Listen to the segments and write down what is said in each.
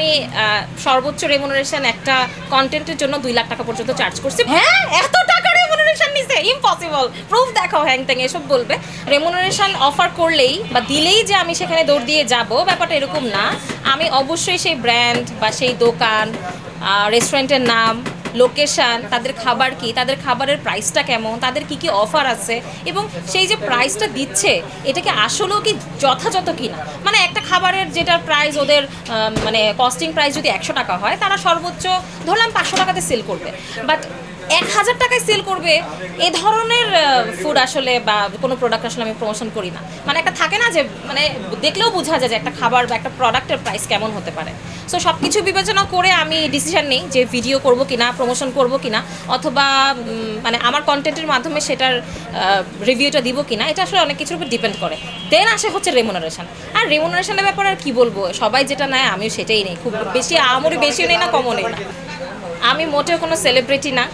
আমি সর্বোচ্চ রেমুনারেশন একটা কন্টেন্টের জন্য দুই লাখ টাকা পর্যন্ত চার্জ করছি। হ্যাঁ? এত টাকা রেমুনারেশন নিছে? ইম্পসিবল প্রুফ দেখাও হ্যাং ত্যাং এসব বলবে। রেমুনারেশন অফার করলেই বা দিলেই যে আমি সেখানে দৌড় দিয়ে যাব ব্যাপারটা এরকম না। আমি অবশ্যই সেই ব্র্যান্ড বা সেই দোকান রেস্টুরেন্টের নাম লোকেশান, তাদের খাবার কি, তাদের খাবারের প্রাইসটা কেমন, তাদের কি কি অফার আছে এবং সেই যে প্রাইসটা দিচ্ছে এটাকে আসলেও কি যথাযথ কি না মানে একটা খাবারের যেটা প্রাইস ওদের মানে কস্টিং প্রাইস যদি একশো টাকা হয়, তারা সর্বোচ্চ ধরলাম পাঁচশো টাকাতে সেল করবে। বাট এক হাজার টাকায় সেল করবে, এ ধরনের ফুড আসলে বা কোনো প্রোডাক্ট আসলে আমি প্রমোশন করি না। মানে একটা থাকে না যে মানে দেখলেও বোঝা যায় যে একটা খাবার বা একটা প্রোডাক্টের প্রাইস কেমন হতে পারে। সো সব কিছু বিবেচনা করে আমি ডিসিশন নিই যে ভিডিও করব কি না প্রমোশন করব কিনা, অথবা মানে আমার কন্টেন্টের মাধ্যমে সেটার রিভিউটা দিব কি না এটা আসলে অনেক কিছুর উপর ডিপেন্ড করে। দেন আসে হচ্ছে রেমুনারেশন আর রেমুনারেশনের ব্যাপারে আর কি বলব? সবাই যেটা নেয়, আমিও সেটাই নেই। খুব বেশি আমরি বেশিও নেই না, কমও নেই না। আমি মোটেও কোনো সেলিব্রিটি না।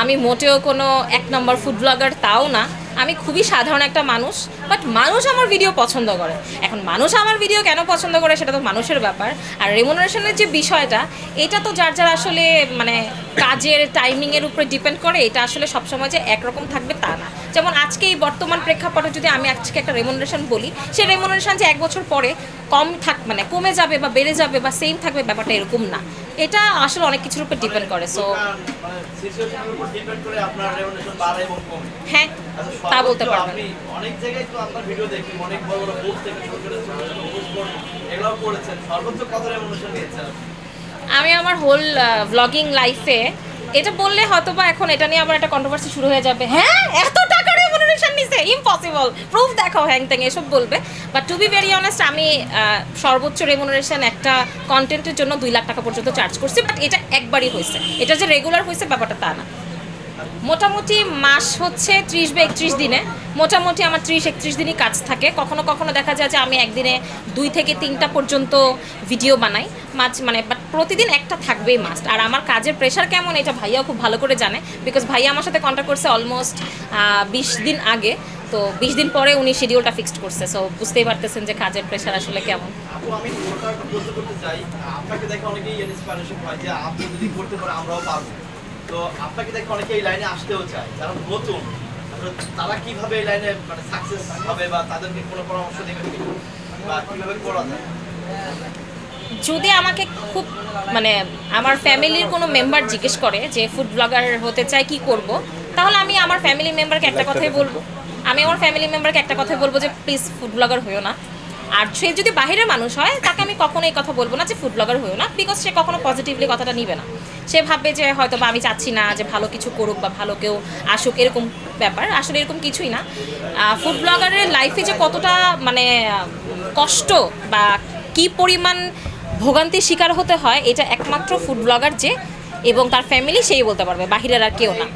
আমি মোটেও কোনো এক নম্বর ফুড ব্লগার তাও না। আমি খুবই সাধারণ একটা মানুষ বাট মানুষ আমার ভিডিও পছন্দ করে। এখন মানুষ আমার ভিডিও কেন পছন্দ করে সেটা তো মানুষের ব্যাপার। আর রেমুনারেশনের যে বিষয়টা, এটা তো যার যার আসলে মানে কাজের টাইমিংয়ের উপরে ডিপেন্ড করে এটা আসলে সবসময় যে একরকম থাকবে তা না। যেমন আজকে এই বর্তমান প্রেক্ষাপটে যদি আমি আজকে একটা রেমুনারেশন বলি সেই রেমুনারেশন যে এক বছর পরে কম থাক মানে কমে যাবে বা বেড়ে যাবে বা সেম থাকবে ব্যাপারটা এরকম না। এটা আসলে অনেক কিছুর উপর ডিপেন্ড করে সো মানে হ্যাঁ আচ্ছা, তা বলতে পারবেন। অনেক জায়গায় তো আপনার ভিডিও দেখি অনেক বড় বড় থেকে ছোট ছোট করেছেন সর্বোচ্চ কত নিয়েছেন আমি আমার হোল ব্লগিং লাইফে এটা বললে হয়তো বা এখন এটা নিয়ে আবার একটা কন্ট্রোভার্সি শুরু হয়ে যাবে। হ্যাঁ? এত টাকা রেমুনারেশন নিছে? ইম্পসিবল প্রুফ দেখাও হ্যাং ত্যাং এসব বলবে। But to be very honest আমি সর্বোচ্চ রেমুনারেশন একটা কন্টেন্টের জন্য দুই লাখ টাকা পর্যন্ত চার্জ করছি বাট এটা একবারই হয়েছে। এটা যে রেগুলার হয়েছে, ব্যাপারটা তা না। মোটামুটি মাস হচ্ছে ত্রিশ বা একত্রিশ দিনে। মোটামুটি আমার ত্রিশ, একত্রিশ দিনই কাজ থাকে। কখনো কখনো দেখা যায় যে আমি একদিনে দুই থেকে তিনটা পর্যন্ত ভিডিও বানাই। মাছ মানে বাট প্রতিদিন একটা থাকবেই মাস্ট আর আমার কাজের প্রেশার কেমন এটা ভাইয়াও খুব ভালো করে জানে। বিকজ ভাইয়া আমার সাথে কন্ট্যাক্ট করছে অলমোস্ট বিশ দিন আগে। তো বিশ দিন পরে উনি শিডিউলটা ফিক্সড করছে। সো বুঝতেই পারতেছেন যে কাজের প্রেশার আসলে কেমন। আপনাকে দেখে অনেকেই ইন্সপিরেশন হয় যে আপনি যদি করতে পারে আমরাও পারব। তো আপনাকে দেখে অনেকে এই লাইনে আসতেও চায়, যারা নতুন তারা কীভাবে এই লাইনে মানে সাকসেস হবে বা তাদেরকে কোনো পরামর্শ দেবেন বা কীভাবে করা যায়? যদি আমাকে খুব মানে আমার ফ্যামিলির কোনো মেম্বার জিজ্ঞেস করে যে ফুড ব্লগার হতে চাই কি করব, তাহলে আমি আমার ফ্যামিলি মেম্বারকে একটা কথাই বলব। আমি আমার ফ্যামিলি মেম্বারকে একটা কথাই বলব যে প্লিজ ফুড ব্লগার হইও না। আর সে যদি বাইরের মানুষ হয়, তাকে আমি কখনো এই কথা বলব না যে ফুড ব্লগার হইও না বিকজ সে কখনো পজিটিভলি কথাটা নিবে না। সে ভাববে যে হয়তো বা আমি চাচ্ছি না যে ভালো কিছু করুক বা ভালো কেউ আসুক, এরকম ব্যাপার। আসলে এরকম কিছুই না। ফুড ব্লগারের লাইফে যে কতটা মানে কষ্ট বা কি পরিমাণ ভোগান্তির শিকার হতে হয়, এটা একমাত্র ফুড ব্লগার যে এবং তার ফ্যামিলি সেই বলতে পারবে, বাহিরের আর কেউ না।